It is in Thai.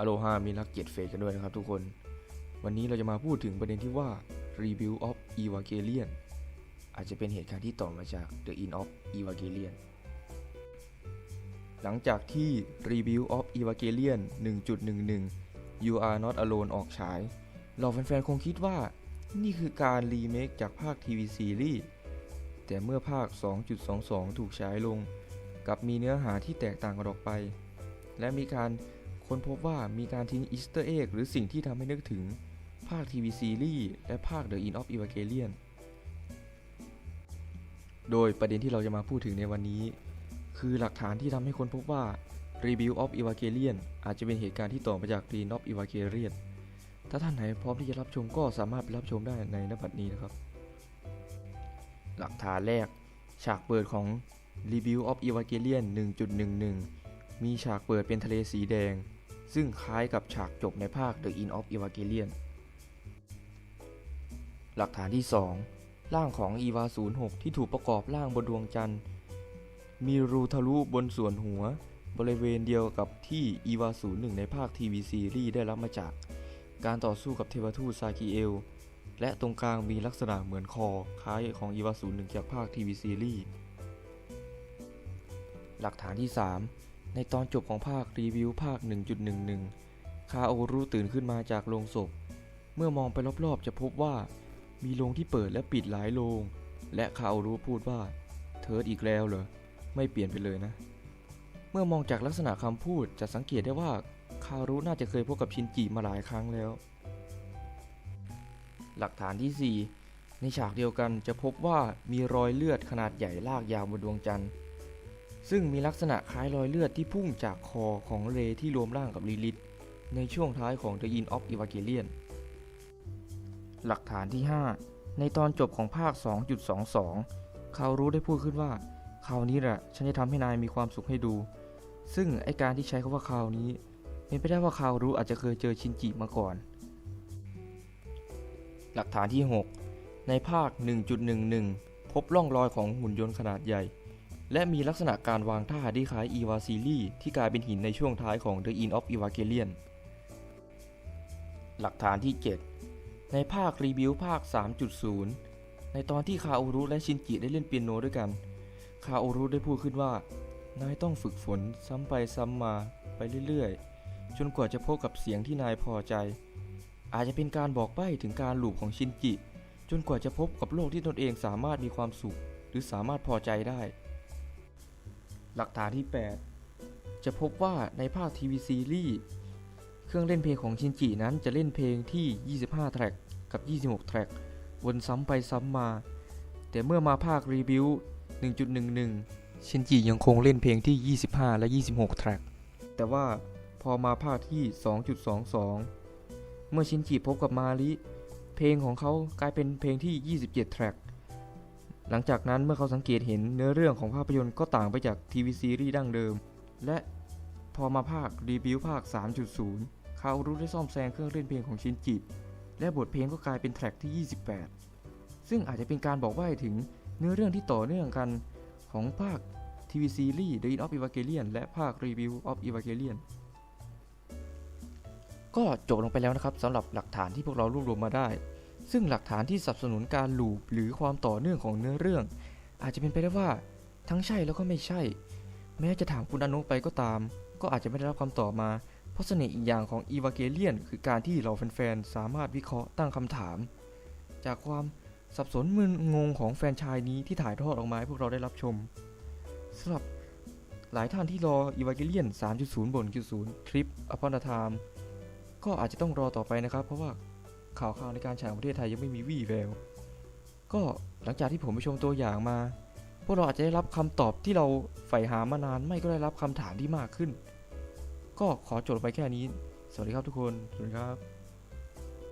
อโลฮามีรักเกียรติเฟสกันด้วยนะครับทุกคน วันนี้เราจะมาพูดถึงประเด็นที่ว่า Rebuild of Evangelion อาจจะเป็นเหตุการณ์ที่ต่อมาจาก The End of Evangelion หลังจากที่ Rebuild of Evangelion 1.11 You Are Not Alone ออกฉาย เราแฟนๆ คงคิดว่า นี่คือการรีเมคจากภาคทีวีซีรีส์แต่เมื่อภาค 2.22 ถูกฉายลง กับมีเนื้อหาที่แตกต่างกันออกไป และมีการ ค้นพบว่ามีการทิ้งอีสเตอร์เอ็กหรือสิ่งที่ทำให้นึกถึงภาคทีวีซีรีส์และภาค The End of Evangelion โดยประเด็นที่เราจะมาพูดถึงในวันนี้ คือหลักฐานที่ทำให้คนพบว่า Rebuild of Evangelion อาจจะเป็นเหตุการณ์ที่ต่อมาจาก The End of Evangelion ถ้าท่านไหนพร้อมที่จะรับชมก็สามารถไปรับชมได้ในนบัดนี้นะครับ หลักฐานแรก ฉากเปิดของ Rebuild of Evangelion 1.11 มีฉากเปิดเป็นทะเลสีแดง ซึ่งคล้ายกับฉากจบในภาค The End of Evangelion หลักฐานที่ 2 ร่างของ EVA 06 ที่ถูกประกอบร่างบนดวงจันทร์ มีรูทะลุบนส่วนหัว บริเวณเดียวกับที่ EVA 01 ในภาคทีวีซีรีส์ได้รับมาจาก การต่อสู้กับเทวทูตซากิเอล และตรงกลางมีลักษณะเหมือนคอ คล้ายของ EVA 01 จากภาคทีวีซีรีส์หลักฐานที่ 3 ในตอนจบของภาครีวิวภาค 1.11 คาโอรุตื่นขึ้นมาจากโรงศพ เมื่อมองไปรอบๆ จะพบว่า มีโรงที่เปิดและปิดหลายโรง และคาโอรุพูดว่าเทิร์ดอีกแล้วเหรอ ไม่เปลี่ยนไปเลยนะ เมื่อมองจากลักษณะคำพูดจะสังเกตได้ว่าคารุน่าจะเคยพบกับชินจิมาหลายครั้งแล้ว หลักฐานที่ 4 ในฉากเดียวกันจะพบว่ามีรอยเลือดขนาดใหญ่ลากยาวบนดวงจันทร์ ซึ่งมีลักษณะคล้ายรอยเลือดที่พุ่งจากคอของเรที่รวมร่างกับลิลิตในช่วงท้ายของ The End of Evangelion หลักฐานที่ 5 ในตอนจบของภาค 2.22 เขารู้ได้พูดขึ้นว่าคราวนี้แหละฉันจะทำให้นายมีความสุขให้ดู ซึ่งไอการที่ใช้คำว่าคราวนี้เป็นไปได้ว่าคาวรู้อาจจะเคยเจอชินจิมาก่อน หลักฐานที่ 6 ในภาค 1.11 พบร่องรอยของหุ่นยนต์ขนาดใหญ่ และมีลักษณะการวางท่าที่คล้ายอีวาซีรีที่กลายเป็นหินในช่วงท้ายของ The End of Evangelion หลักฐานที่ 7 ในภาครีวิวภาค 3.0 ในตอนที่คาโอรุและชินจิได้เล่นเปียโนด้วยกัน คาโอรุได้พูดขึ้นว่า นายต้องฝึกฝนซ้ำไปซ้ำมาไปเรื่อยๆ จนกว่าจะพบกับเสียงที่นายพอใจ อาจจะเป็นการบอกใบ้ถึงการหลูบของชินจิ จนกว่าจะพบกับโลกที่ตนเองสามารถมีความสุข หรือสามารถพอใจได้ หลักฐานที่ 8 จะพบว่าในภาคทีวีซีรีส์เครื่องเล่นเพลงของชินจินั้นจะเล่นเพลงที่ 25 แทร็กกับ 26 แทร็กวนซ้ำไปซ้ำมา แต่เมื่อมาภาครีวิว1.11 ชินจิยังคงเล่นเพลงที่ 25 และ 26 แทร็กแต่ว่าพอมาภาคที่ 2.22 เมื่อชินจิพบกับมาริเพลงของเขากลายเป็นเพลงที่ 27 แทร็ก หลังจากนั้นเมื่อเขาสังเกตเห็นเนื้อเรื่องของภาพยนตร์ก็ต่างไปจากทีวีซีรีส์ดั้งเดิม และพอมาภาครีวิวภาค 3.0เขารู้ได้ซ่อมแซมเครื่องเล่นเพลงของชินจิ และบทเพลงก็กลายเป็นแทร็กที่ 28 ซึ่งอาจจะเป็นการบอกว่าให้ถึงเนื้อเรื่องที่ต่อเนื่องกันของภาคทีวีซีรีส์ The End of Evangelion และภาค Review of Evangelion ก็จบลงไปแล้วนะครับสำหรับหลักฐานที่พวกเรารวบรวมมาได้ ซึ่งหลักฐานที่สนับสนุนการลูปหรือความต่อเนื่องของเนื้อเรื่อง อาจจะเป็นไปได้ว่าทั้งใช่แล้วก็ไม่ใช่ แม้จะถามคุณอนุไปก็ตาม ก็อาจจะไม่ได้รับคำตอบมา เพราะเสน่ห์อีกอย่างของ Evangelion คือการที่เราแฟนๆสามารถวิเคราะห์ตั้งคำถาม จากความสับสนมึนงงของแฟนชายนี้ที่ถ่ายทอดออกมาให้พวกเราได้รับชมสำหรับหลายท่านที่รอ Evangelion 3.0 บน0 Trip Upon a Time ก็อาจจะต้องรอต่อไปนะครับ เพราะว่า ข่าวข่าวในการฉายของประเทศไทยยังไม่มีวี่แวว ก็หลังจากที่ผมไปชมตัวอย่างมา พวกเราอาจจะได้รับคำตอบที่เราใฝ่หามานานไม่ก็ได้รับคำถามที่มากขึ้น ก็ขอจบไปแค่นี้ สวัสดีครับทุกคน สวัสดีครับ